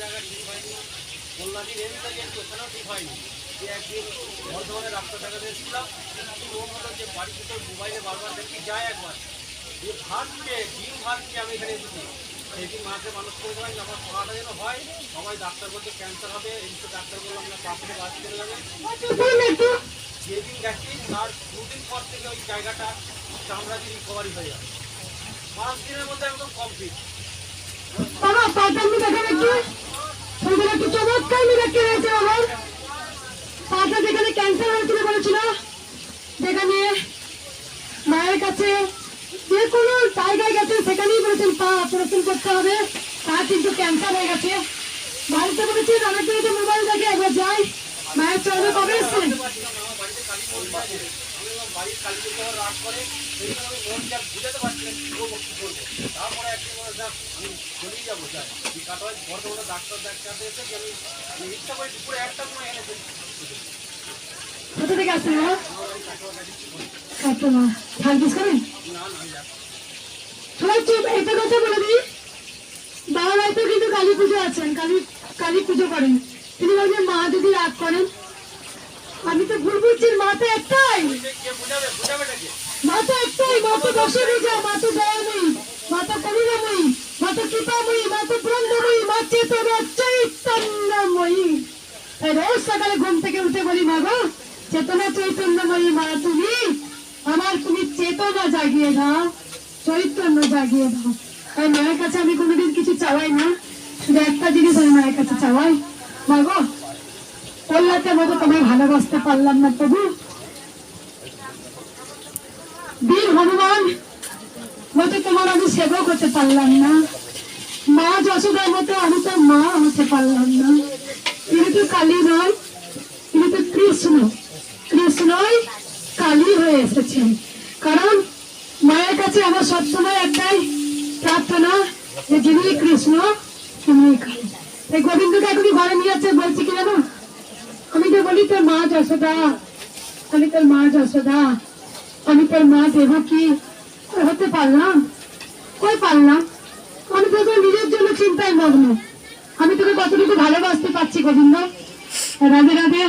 জায়গা ঠিক হয়নি কল্যাণীর এম থেকে ওখানেও ঠিক হয়নি যে একদিন বর্ধমানে ডাক্তার দেখাতে এসেছিলাম কিন্তু মন হলো যে বাড়িতে তো মোবাইলে বারবার দেখি যায় একবার যে ভাবছে ডিম ভাবছি আমি এখানে এসেছি সেদিন মাকে মানুষ করে দিলাম যে আমার পড়াটা যেন হয় সবাই ডাক্তার বলছে ক্যান্সার হবে এই ডাক্তার বললাম না পাশে বাদ চলে যাবে যেদিন গেছি তার দুদিন পর থেকে ওই জায়গাটা চামড়াটি রিকভারি হয়ে যাবে পাঁচ দিনের মধ্যে একদম কমপ্লিট একটু চমৎকার মিরাক্কেল হয়েছে আমার। পাটা যেখানে ক্যান্সার হয়েছিল বলেছিল, যেখানে মায়ের কাছে যে কোনো জায়গায় গেছে, সেখানেই বলেছেন, পা অপারেশন করতে হবে। তা কিন্তু ক্যান্সার হয়ে গেছে। বাড়িতে বলেছি অনেকদিন তো মোবাইল দেখে একবার যাই। মায়ের চলবে কবে এসছেন বাড়ির কালী পুজো রাগ করে সেই জন্য আমি মন যা বুঝাতে কি করব কি করব। তারপরে একদিন দেখ আমি চলেই যাব যাই। এই কাটোয়ায় বর্ধমানে ডাক্তার দেখাতে এসে যে আমি আমি ইচ্ছা করে দুপুরে একটা সময় এনেছি। কোথা থেকে আসছেন বাবা? কাটোয়া সার্ভিস করেন? না না সবাই চুপ একটা কথা বলে দিই। বাবা বাড়িতেও কিন্তু কালী পুজো আছেন কালী কালী পুজো করেন। তিনি বলছেন মা যদি রাগ করেন আমি তো ভুল বুঝছি, মা তো একটাই। কে কে বুঝাবে বুঝাবেটা কে মা তো একটাই, মা তো দশে রোজা, মা তো দয়াময়ী, মা তো করুণাময়ী, মা তো কৃপাময়ী, মা তো ব্রহ্মময়ী, মা চেতনা চৈতন্যময়ী। রোজ সকালে ঘুম থেকে উঠে বলি, মা গো, চেতনা চৈতন্যময়ী, মা তুমি, আমার তুমি চেতনা জাগিয়ে দাও, চৈতন্য জাগিয়ে দাও। তাই মায়ের কাছে আমি কোনোদিন কিছু চাওয়াই না, শুধু একটা জিনিস আমি মায়ের কাছে চাওয়াই। মা গো কল্যাণের মতো তোমায় ভালোবাসতে পারলাম না প্রভু। বীর হনুমান মতো তোমার আমি সেবক হতে পারলাম না। মা যশোদার মতো আমি তো মা হতে পারলাম না। তিনি তো কালী নয় তিনি তো কৃষ্ণ। কৃষ্ণই কালী হয়ে এসেছেন। কারণ মায়ের কাছে আমার সবসময় একটাই প্রার্থনা যে যিনি কৃষ্ণ তিনি কালী। এই গোবিন্দকে এখনই ঘরে নিয়ে যাচ্ছে, বলছি কি জানো? আমি তো বলি তোর মা যশোদা আমি তোর মা যশোদা আমি তোর মা দেবকী হতে পারলাম? কই পারলাম? আমি তো তোর নিজের জন্য চিন্তায় মগ্ন। আমি তোকে কতটুকু ভালোবাসতে পারছি, গোবিন্দ? রাধে রাধে।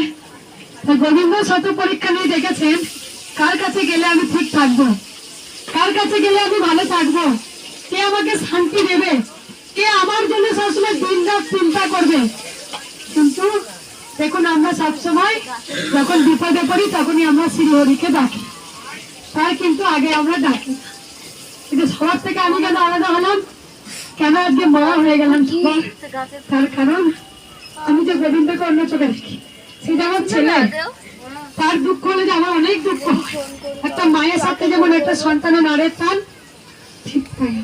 গোবিন্দ শত পরীক্ষা নিয়ে দেখেছেন কার কাছে গেলে আমি ঠিক থাকব? কার কাছে গেলে আমি ভালো থাকব? কে আমাকে শান্তি দেবে? কে আমার জন্য সবসময় দিন রাত চিন্তা করবে? কিন্তু দেখুন আমরা সবসময় যখন বিপদে পড়ি তখনই আমরা শ্রীহরিকে ডাকি। তাই কিন্তু আগে আমরা ডাকি। কিন্তু সবার থেকে আমি কেন আলাদা হলাম? কেন আজকে মরা হয়ে গেলাম? সবার? তার কারণ আমি যে গোবিন্দকে অন্য চোখে দেখি সেটা আমার ছেলে। তার দুঃখ হলে যে আমার অনেক দুঃখ একটা মায়ের সাথে যেমন একটা সন্তানের নারের টান ঠিক তাই।